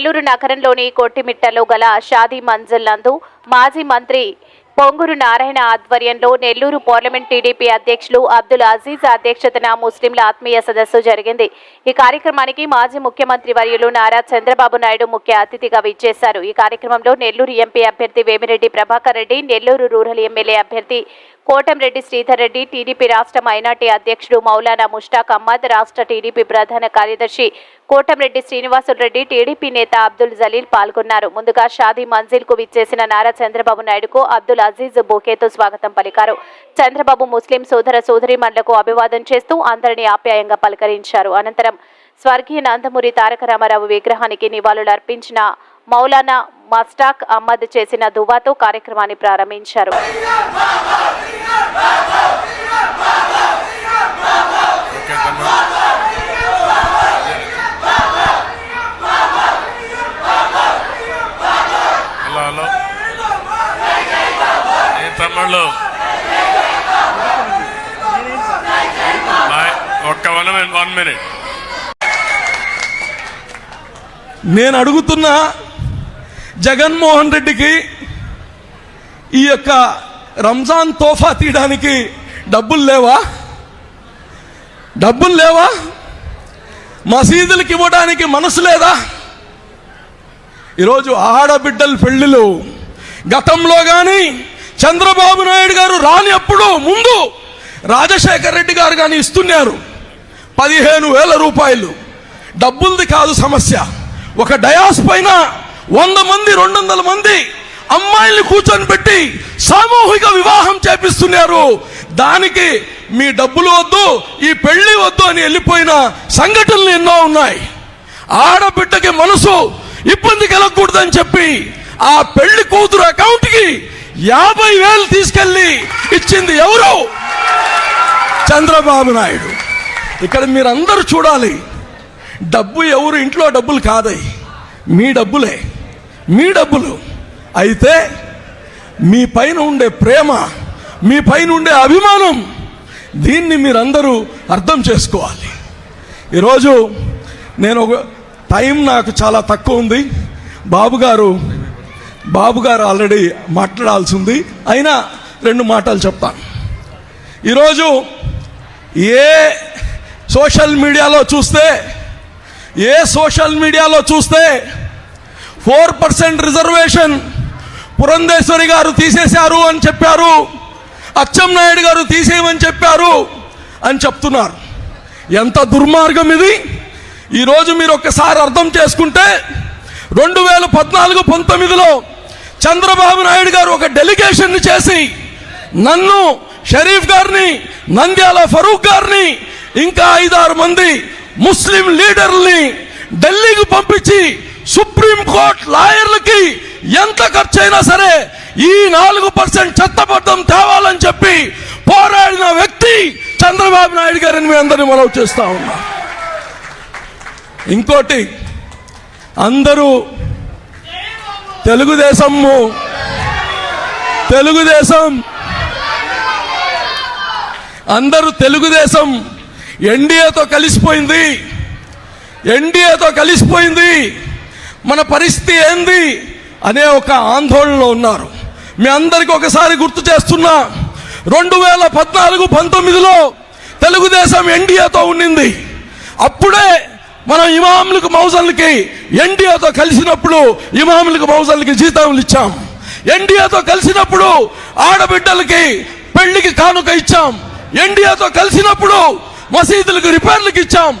నెల్లూరు నగరంలోని కొట్టిమిట్టలో గల షాదీ మంజిల్ నందు మాజీ మంత్రి పొంగూరు నారాయణ ఆధ్వర్యంలో నెల్లూరు పార్లమెంట్ టీడీపీ అధ్యక్షులు అబ్దుల్ అజీజ్ అధ్యక్షతన ముస్లింల ఆత్మీయ సదస్సు జరిగింది. ఈ కార్యక్రమానికి మాజీ ముఖ్యమంత్రి వర్యులు నారా చంద్రబాబు నాయుడు ముఖ్య అతిథిగా విచ్చేశారు. ఈ కార్యక్రమంలో నెల్లూరు ఎంపీ అభ్యర్థి వేమిరెడ్డి ప్రభాకర్ రెడ్డి నెల్లూరు రూరల్ ఎమ్మెల్యే అభ్యర్థి కోటంరెడ్డి శ్రీధర్ రెడ్డి టీడీపీ రాష్ట్ర మైనార్టీ అధ్యక్షుడు మౌలానా ముష్టాక్ అహ్మద్ రాష్ట్ర టీడీపీ ప్రధాన కార్యదర్శి కోటంరెడ్డి శ్రీనివాసులు రెడ్డి టీడీపీ నేత అబ్దుల్ జలీల్ పాల్గొన్నారు. ముందుగా షాదీ మంజిల్కు విచ్చేసిన నారా చంద్రబాబు నాయుడుకు అబ్దుల్ అజీజ్ బోకేతో స్వాగతం పలికారు. చంద్రబాబు ముస్లిం సోదర సోదరిమణులకు అభివాదం చేస్తూ అందరినీ ఆప్యాయంగా పలకరించారు. అనంతరం స్వర్గీయ నందమూరి తారక రామారావు విగ్రహానికి నివాళులు అర్పించిన మౌలానా మస్టాక్ అహ్మద్ చేసిన దువాతో కార్యక్రమాన్ని ప్రారంభించారు. హలో తమ్ముళ్ళు బాయ్ ఒక్క వన్ వన్ మినిట్ నేను అడుగుతున్నా జగన్మోహన్ రెడ్డికి ఈ యొక్క రంజాన్ తోఫా తీయడానికి డబ్బులు లేవా? డబ్బులు లేవా? మసీదులకు ఇవ్వడానికి మనసు లేదా? ఈరోజు ఆడబిడ్డల పెళ్ళిలు గతంలో కానీ చంద్రబాబు నాయుడు గారు రాని అప్పుడు ముందు రాజశేఖర్ రెడ్డి గారు కానీ ఇస్తున్నారు. పదిహేను వేల రూపాయలు. డబ్బులది కాదు సమస్య. ఒక డయాస్ పైన వంద మంది రెండు వందల మంది అమ్మాయిల్ని కూర్చొని పెట్టి సామూహిక వివాహం చేపిస్తున్నారు. దానికి మీ డబ్బులు వద్దు ఈ పెళ్ళి వద్దు అని వెళ్ళిపోయిన సంఘటనలు ఎన్నో ఉన్నాయి. ఆడబిడ్డకి మనసు ఇబ్బంది కలగకూడదని చెప్పి ఆ పెళ్ళి కూతురు అకౌంట్కి యాభై వేలు తీసుకెళ్ళి ఇచ్చింది ఎవరు? చంద్రబాబు నాయుడు. ఇక్కడ మీరందరూ చూడాలి డబ్బు ఎవరు ఇంట్లో డబ్బులు కాదై మీ డబ్బులే మీ డబ్బులు. అయితే మీ పైన ఉండే ప్రేమ మీ పైన ఉండే అభిమానం దీన్ని మీరందరూ అర్థం చేసుకోవాలి. ఈరోజు నేను ఒక టైం నాకు చాలా తక్కువ ఉంది. బాబు గారు బాబు గారు ఆల్రెడీ మాట్లాడాల్సి ఉంది. అయినా రెండు మాటలు చెప్తాను. ఈరోజు ఏ సోషల్ మీడియాలో చూస్తే ఏ సోషల్ మీడియాలో చూస్తే ఫోర్ పర్సెంట్ రిజర్వేషన్ పురంధేశ్వరి గారు తీసేశారు అని చెప్పారు. అచ్చెన్నాయుడు గారు తీసేయమని చెప్పారు అని చెప్తున్నారు. ఎంత దుర్మార్గం ఇది. ఈరోజు మీరు ఒక్కసారి అర్థం చేసుకుంటే రెండు వేల పద్నాలుగు పంతొమ్మిదిలో చంద్రబాబు నాయుడు గారు ఒక డెలిగేషన్ చేసి నన్ను షరీఫ్ గారిని నంద్యాల ఫరూక్ గారిని ఇంకా ఐదారు మంది ముస్లిం లీడర్ని ఢిల్లీకి పంపించి సుప్రీంకోర్టు లాయర్లకి ఎంత ఖర్చైనా సరే ఈ నాలుగు పర్సెంట్ చట్టబద్ధం తేవాలని చెప్పి పోరాడిన వ్యక్తి చంద్రబాబు నాయుడు గారిని మీ అందరినీ మనవి చేస్తా ఉన్నా. ఇంకోటి అందరూ తెలుగుదేశము తెలుగుదేశం. అందరూ తెలుగుదేశం. ఎన్డీఏతో కలిసిపోయింది. ఎన్డీఏతో కలిసిపోయింది. మన పరిస్థితి ఏంది? అనే ఒక ఆందోళనలో ఉన్నారు. మీ అందరికీ ఒకసారి గుర్తు చేస్తున్నా. రెండు వేల పద్నాలుగు పంతొమ్మిదిలో తెలుగుదేశం ఎన్డీఏతో ఉండింది అప్పుడే మనం ఇమాములకు మౌజన్లకి ఎన్డీఏతో కలిసినప్పుడు ఇమాములకు మౌజన్లకి జీతాలు ఇచ్చాం. ఎన్డీఏతో కలిసినప్పుడు ఆడబిడ్డలకి పెళ్ళికి కానుక ఇచ్చాం. ఎన్డీఏతో కలిసినప్పుడు మసీదులకు రిపేర్లకు ఇచ్చాం.